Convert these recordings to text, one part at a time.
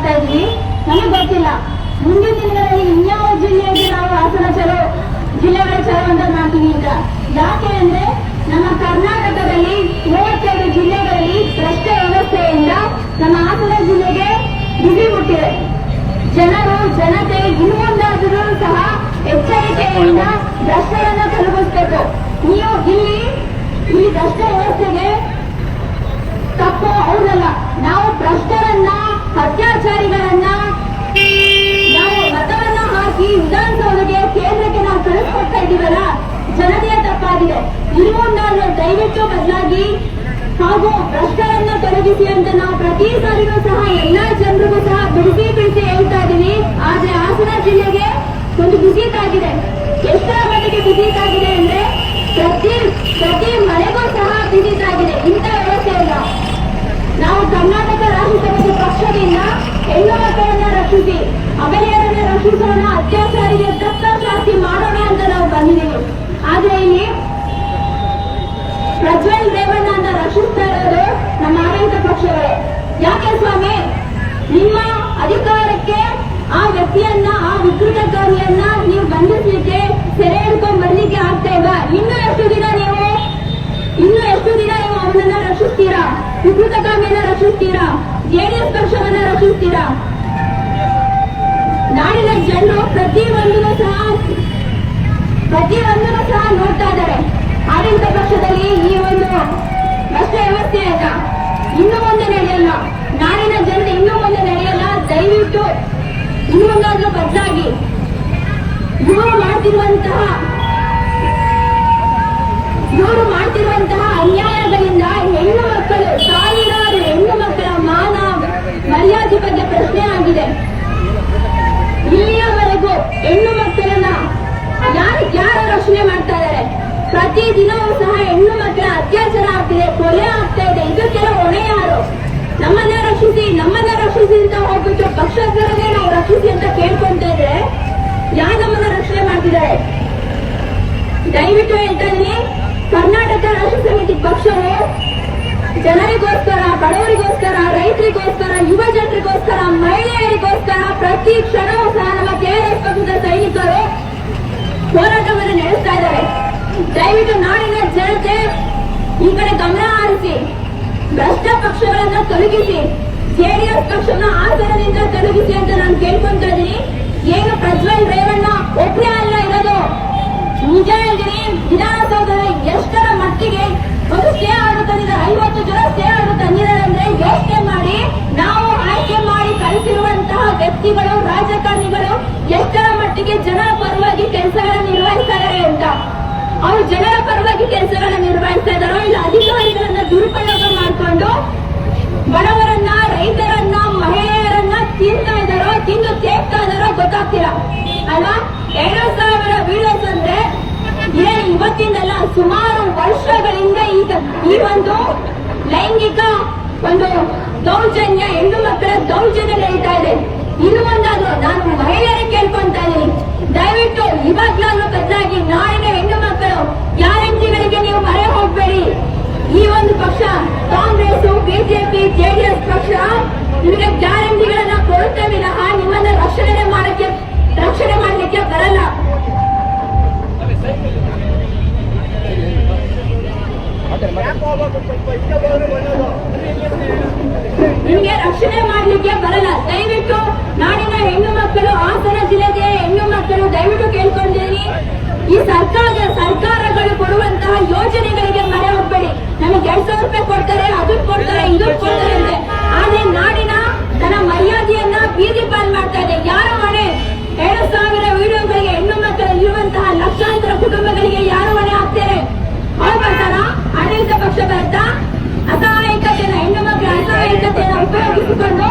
ಮಾಡ್ತಾ ಇದೀವಿ ನಮಗೆ ಗೊತ್ತಿಲ್ಲ. ಮುಂದಿನ ದಿನಗಳಲ್ಲಿ ಇನ್ಯಾವ ಜಿಲ್ಲೆಯಲ್ಲಿ ನಾವು ಹಾಸನ ಚಲೋ, ಜಿಲ್ಲೆಗಳ ಚಲೋ ಅಂತ ಮಾಡ್ತೀವಿ ಈಗ. ಯಾಕೆ ಅಂದ್ರೆ ನಮ್ಮ ಕರ್ನಾಟಕದಲ್ಲಿ ಮೂವತ್ತೆರಡು ಜಿಲ್ಲೆಗಳಲ್ಲಿ ಭ್ರಷ್ಟ ವ್ಯವಸ್ಥೆಯಿಂದ ನಮ್ಮ ಹಾಸನ ಜಿಲ್ಲೆಗೆ ಬಿಸಿ ಮುಟ್ಟಿದೆ. ಜನರು, ಜನತೆ ಇನ್ನೊಂದಾದರೂ ಸಹ ಎಚ್ಚರಿಕೆಯಿಂದ ಭ್ರಷ್ಟರನ್ನ ತೊಲಗಿಸ್ಬೇಕು ನೀವು ಇಲ್ಲಿ ಈ ಭ್ರಷ್ಟ ವ್ಯವಸ್ಥೆಗೆ ತಪ್ಪು ಅವ್ರಲ್ಲ ನಾವು ಭ್ರಷ್ಟರನ್ನ ಅತ್ಯಾಚಾರಿಗಳನ್ನ ನಾವು ಮತವನ್ನ ಹಾಕಿ ವಿಧಾನಸೌಧಕ್ಕೆ ಕೇಂದ್ರಕ್ಕೆ ನಾವು ಕಳಿಸ್ಕೊಡ್ತಾ ಇದ್ದೀವಲ್ಲ, ಜನತೆಯ ತಪ್ಪಾಗಿದೆ. ಇನ್ನು ನಾನು ದಯವಿಟ್ಟು ಬದಲಾಗಿ ಹಾಗೂ ಭ್ರಷ್ಟರನ್ನ ತೊಲಗಿಸಿ ಅಂತ ನಾವು ಪ್ರತಿ ಸಾರಿಗೂ ಸಹ ಎಲ್ಲಾ ಜನರಿಗೂ ಸಹ ಬಿಡಿಸಿ ಬಿಡಿಸಿ ಹೇಳ್ತಾ ಇದ್ದೀನಿ. ಆದ್ರೆ ಹಾಸನ ಜಿಲ್ಲೆಗೆ ಒಂದು ಬಿಸಿತಾಗಿದೆ ಎಷ್ಟರ ಮಟ್ಟಿಗೆ ಬಿಸಿತಾಗಿದೆ ಅಂದ್ರೆ ಪ್ರತಿ ಪ್ರತಿ ಮನೆಗೂ ಸಹ ಬಿಸಿತಾಗಿದೆ ಇಂಥ ವ್ಯವಸ್ಥೆ ಇಲ್ಲ ನಾವು ಕರ್ನಾಟಕ ರಾಷ್ಟ್ರ ಸಮಿತಿ ಪಕ್ಷದಿಂದ ಹೆಣ್ಣು ಮಕ್ಕಳನ್ನ ರಕ್ಷಿಸಿ ಅಬಲೆಯರನ್ನ ರಕ್ಷಿಸೋಣ ಅತ್ಯಾಚಾರಿಗೆ ತಕ್ಕ ಶಾಸ್ತಿ ಮಾಡೋಣ ಅಂತ ನಾವು ಬಂದಿದ್ದೀವಿ ಆದ್ರೆ ಇಲ್ಲಿ ಪ್ರಜ್ವಲ್ ರೇವಣ್ಣ ಅಂತ ರಕ್ಷಿಸ್ತಾ ಇರೋದು ನಮ್ಮ ಆಡಳಿತ ಪಕ್ಷಗಳೇ ಯಾಕೆ ಸ್ವಾಮಿ ನಿಮ್ಮ ಅಧಿಕಾರಕ್ಕೆ ಆ ವ್ಯಕ್ತಿಯನ್ನ, ಆ ವಿಕೃತಕಾರಿಯನ್ನ ನೀವು ಬಂಧಿಸ್ಲಿಕ್ಕೆ ಸೆರೆ ಹಿಡ್ಕೊಂಡ್ ಬರ್ಲಿಕ್ಕೆ ಆಗ್ತಾ ಇಲ್ಲ. ಇನ್ನು ಎಷ್ಟು ದಿನ ನೀವು, ಇನ್ನು ಎಷ್ಟು ದಿನ ನೀವು ಅವನನ್ನ ರಕ್ಷಿಸ್ತೀರಾ? ವಿಕೃತಕಾಮಿಯನ್ನ ರಕ್ಷಿಸ್ತೀರಾ? ಜೆಡಿಎಸ್ ಪಕ್ಷವನ್ನ ರಕ್ಷಿಸ್ತೀರಾ? ನಾಡಿನ ಜನರು ಪ್ರತಿಯೊಂದನ್ನು ಸಹ ಪ್ರತಿಯೊಂದನ್ನು ಸಹ ನೋಡ್ತಾ ಇದ್ದಾರೆ. ಆಡಳಿತ ಪಕ್ಷದಲ್ಲಿ ಈ ಒಂದು ಭ್ರಷ್ಟ ಆಯ್ತಾ? ಇನ್ನು ಮುಂದೆ ನಡೆಯಲ್ಲ. ನಾಡಿನ ಜನರು ಇನ್ನು ಮುಂದೆ ದಯವಿಟ್ಟು ಮುಂದಾದ್ರೂ ಬದಲಾಗಿ. ಇವರು ಮಾಡ್ತಿರುವಂತಹ ಇವರು ಮಾಡ್ತಿರುವಂತಹ ಅನ್ಯಾಯಗಳಿಂದ ಹೆಣ್ಣು ಮಕ್ಕಳು, ಸಾವಿರಾರು ಹೆಣ್ಣು ಮಕ್ಕಳ ಮಾನ ಮರ್ಯಾದೆ ಬಗ್ಗೆ ಪ್ರಶ್ನೆ ಆಗಿದೆ. ಇಲ್ಲಿಯವರೆಗೂ ಹೆಣ್ಣು ಮಕ್ಕಳನ್ನ ಯಾರು ಯಾರು ರಕ್ಷಣೆ ಮಾಡ್ತಾ ಇದ್ದಾರೆ? ಪ್ರತಿ ದಿನವೂ ಸಹ ಹೆಣ್ಣು ಮಕ್ಕಳ ಅತ್ಯಾಚಾರ ಆಗ್ತಿದೆ, ಕೊಲೆ ಆಗ್ತಾ ಇದೆ. ಇದಕ್ಕೆಲ್ಲ ಹೊಣೆ ಯಾರು ನಮ್ಮನ್ನ ಅಂತ ಹೋಗ್ಬಿಟ್ಟು ಪಕ್ಷಗಳನ್ನೇ ನಾವು ರಕ್ಷಿಸಿ ಅಂತ ಕೇಳ್ಕೊಂತ ಇದ್ರೆ ಯಾರು ನಮ್ಮನ್ನ ರಕ್ಷಣೆ ಮಾಡ್ತಿದ್ದಾರೆ? ದಯವಿಟ್ಟು ಹೇಳ್ತಾನೆ ಕರ್ನಾಟಕ ರಾಷ್ಟ್ರ ಸಮಿತಿ ಪಕ್ಷವು ಜನರಿಗೋಸ್ಕರ, ಬಡವರಿಗೋಸ್ಕರ, ರೈತರಿಗೋಸ್ಕರ, ಯುವ ಜನರಿಗೋಸ್ಕರ, ಮಹಿಳೆಯರಿಗೋಸ್ಕರ ಪ್ರತಿ ಕ್ಷಣವೂ ಸಹ ನಮ್ಮ ಕೆಆರ್ಎಸ್ ಪಕ್ಷದ ಸೈನಿಕರು ಹೋರಾಟವನ್ನು ನಡೆಸ್ತಾ ಇದ್ದಾರೆ. ದಯವಿಟ್ಟು ನಾಡಿನ ಜನತೆ ಈ ಕಡೆ ಗಮನ ಹರಿಸಿ, ಭ್ರಷ್ಟ ಪಕ್ಷಗಳನ್ನ ತೊಲಗಿಸಿ ಜೆಡಿಎಸ್ ಪಕ್ಷನ ಆಸನದಿಂದ ತೊಡಗಿಸಿ ಅಂತ ನಾನು ಕೇಳ್ಕೊಂತ ಇದ್ದೀನಿ. ಏನು ಪ್ರಜ್ವಲ್ ರೇವಣ್ಣ ಒಬ್ಬನೇ ಅಲ್ಲ ಇರೋದು? ನಿಜ ಹೇಳ್ತೀನಿ ವಿಧಾನಸೌಧದಲ್ಲಿ ಎಷ್ಟರ ಮಟ್ಟಿಗೆ ಒಂದು ಸ್ಟೇ ತಂದಿದ್ದಾರೆ? ಐವತ್ತು ಜನ ಸ್ಟೇ ತಂದಿದ್ದಾರೆ ಅಂದ್ರೆ ಯೋಚನೆ ಮಾಡಿ, ನಾವು ಆಯ್ಕೆ ಮಾಡಿ ಕಳಿಸಿರುವಂತಹ ವ್ಯಕ್ತಿಗಳು, ರಾಜಕಾರಣಿಗಳು ಎಷ್ಟರ ಮಟ್ಟಿಗೆ ಜನರ ಪರವಾಗಿ ಕೆಲಸಗಳನ್ನು ನಿರ್ವಹಿಸ್ತಾರೆ ಅಂತ. ಅವರು ಜನರ ಪರವಾಗಿ ಕೆಲಸಗಳನ್ನು ನಿರ್ವಹಿಸ್ತಾ ಇದ್ದಾರೋ ಇಲ್ಲ ಅಧಿಕಾರಿಗಳನ್ನ ದುರುಪಯೋಗ ಮಾಡಿಕೊಂಡು ಬಡವರನ್ನ, ರೈತರನ್ನ, ಮಹಿಳೆಯರನ್ನ ತಿಂತಾ ಇದಾರೋ ತಿಂದು ತೇಗ್ತಾ ಇದಾರೋ ಗೊತ್ತಾಗ್ತಿಲ್ಲ. ಅಲ್ಲ, ಎರಡು ಸಾವಿರ ವಿಡಿಯೋಸ್ ಅಂದ್ರೆ ಇವತ್ತಿಂದಲ್ಲ, ಸುಮಾರು ವರ್ಷಗಳಿಂದ ಈಗ ಈ ಒಂದು ಲೈಂಗಿಕ ಒಂದು ದೌರ್ಜನ್ಯ, ಹೆಣ್ಣು ಮಕ್ಕಳ ದೌರ್ಜನ್ಯ ನಡೀತಾ ಇದೆ. ಇನ್ನು ಒಂದಾದ್ರು, ನಾನು ಮಹಿಳೆಯರೇ ಕೇಳ್ಕೊಂತ ಇದ್ದೀನಿ. ದಯವಿಟ್ಟು ಇವಾಗ್ಲಾದ್ರೂ ಬದಲಾಗಿ ನಾಳಿನ ಹೆಣ್ಣು ಮಕ್ಕಳು ಗ್ಯಾರಂಟಿಗಳಿಗೆ ನೀವು ಮರೆ ಹೋಗ್ಬೇಡಿ. ಈ ಒಂದು ಪಕ್ಷ ಕಾಂಗ್ರೆಸ್ ಬಿಜೆಪಿ ಜೆಡಿಎಸ್ ಪಕ್ಷ, ನಿಮಗೆ ಗ್ಯಾರಂಟಿಗಳನ್ನ ಕೊಡುತ್ತೆ ವಿನಃ ನಿಮ್ಮನ್ನ ರಕ್ಷಣೆ ಮಾಡಕ್ಕೆ, ರಕ್ಷಣೆ ಮಾಡಲಿಕ್ಕೆ ಬರಲ್ಲ. ನಿಮಗೆ ರಕ್ಷಣೆ ಮಾಡಲಿಕ್ಕೆ ಬರಲ್ಲ. ದಯವಿಟ್ಟು ನಾಡಿನ ಹೆಣ್ಣು ಮಕ್ಕಳು ಹಾಸನ ಜಿಲ್ಲೆಗೆ ಹೆಣ್ಣು ಮಕ್ಕಳು ದಯವಿಟ್ಟು ಕೇಳ್ಕೊಂಡಿದ್ದೀನಿ ಈ ಸರ್ಕಾರ ಸರ್ಕಾರಗಳು ಕೊಡುವಂತಹ ಯೋಜನೆಗಳಿಗೆ ಮರೆ ಹೋಗ್ಬೇಡಿ ನಮಗೆ ಎರಡ್ ಸಾವಿರ ರೂಪಾಯಿ ಕೊಡ್ತಾರೆ ಅದನ್ನ ಕೊಡ್ತಾರೆ ಇದನ್ನ ಕೊಡ್ತಾರೆ ಅಂತೆ. ಆದ್ರೆ ನಾಡಿನ ತನ್ನ ಮರ್ಯಾದೆಯನ್ನ ಬೀದಿ ಪಾಲ್ ಮಾಡ್ತಾ ಇದೆ. ಯಾರ ಮನೆ? ಎರಡು ಸಾವಿರ ವೀಡಿಯೋಗಳಿಗೆ ಹೆಣ್ಣು ಮಕ್ಕಳು ಇರುವಂತಹ ಲಕ್ಷಾಂತರ ಕುಟುಂಬಗಳಿಗೆ ಯಾರು ಮನೆ ಹಾಕ್ತಾರೆ? ಅವ್ರು ಬರ್ತಾರ? ಆಡಳಿತ ಪಕ್ಷ ಬರ್ತಾ ಅಸಹಾಯಕತೆಯನ್ನ ಹೆಣ್ಣು ಮಕ್ಕಳ ಅಸಹಾಯಕತೆಯನ್ನ ಉಪಯೋಗಿಸಿಕೊಂಡು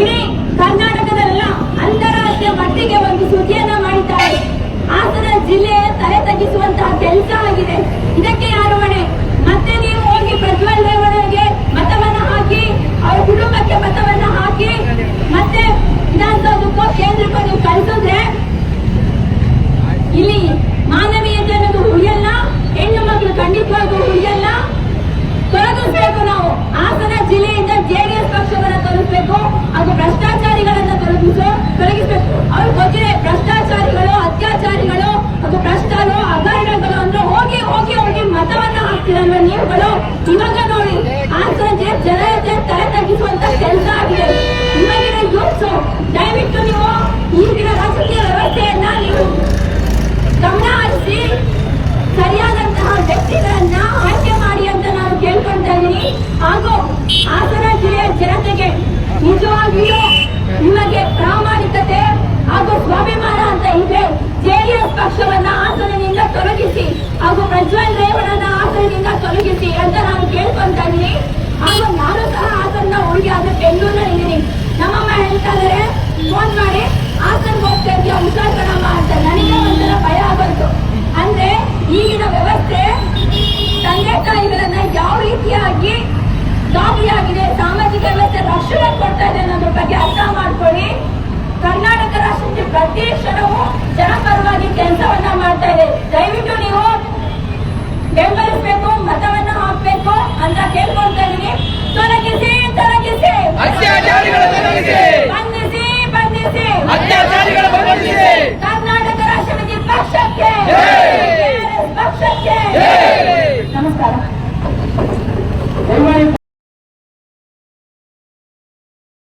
ಇಡೀ ಕರ್ನಾಟಕದಲ್ಲ ಅಂತಾರಾಷ್ಟ್ರೀಯ ಮಟ್ಟಿಗೆ ಒಂದು ಸುದ್ದಿಯನ್ನ ಮಾಡಿದ್ದಾರೆ ಹಾಸನ ಜಿಲ್ಲೆ ತಲೆ ತಗ್ಗಿಸುವಂತಹ ಕೆಲಸ ಆಗಿದೆ ಇದಕ್ಕೆ ಯಾರು ಹೊಣೆ ಮತ್ತೆ ನೀವು ಹೋಗಿ ಪ್ರಜ್ವಲ್ ರೇವಣ್ಣಗೆ ಮತವನ್ನ ಹಾಕಿ ಅವ್ರ ಕುಟುಂಬಕ್ಕೆ ಮತವನ್ನ ಹಾಕಿ ಮತ್ತೆ ವಿಧಾನಸೌಧಕ್ಕೋ ಕೇಂದ್ರಕ್ಕೋ ನೀವು ಕಳಿಸಿದ್ರೆ ಇಲ್ಲಿ ಮಾನವೀಯತೆ ಅನ್ನೋದು ಉಳಿಯಲ್ಲ ಹೆಣ್ಣು ಮಕ್ಕಳು ಖಂಡಿತವಾಗೂ ಉಳಿಯಲ್ಲ ತೊಲಗಿಸ್ಬೇಕು ನಾವು ಹಾಸನ ಜಿಲ್ಲೆಯಿಂದ ಜೆಡಿಎಸ್ ಪಕ್ಷವನ್ನ ತೊಲಗಿಸ್ಬೇಕು ಅದು ಭ್ರಷ್ಟಾಚಾರಿ ರಕ್ಷಣೆ ಕೊಡ್ತಾ ಇದೆ ಅನ್ನೋದ್ರ ಬಗ್ಗೆ ಅರ್ಥ ಮಾಡ್ಕೊಳ್ಳಿ. ಕರ್ನಾಟಕ ರಾಷ್ಟ್ರಕ್ಕೆ ಪ್ರತಿ ಕ್ಷಣವೂ ಜನಪರವಾಗಿ ಕೆಲಸವನ್ನ ಮಾಡ್ತಾ ಇದೆ.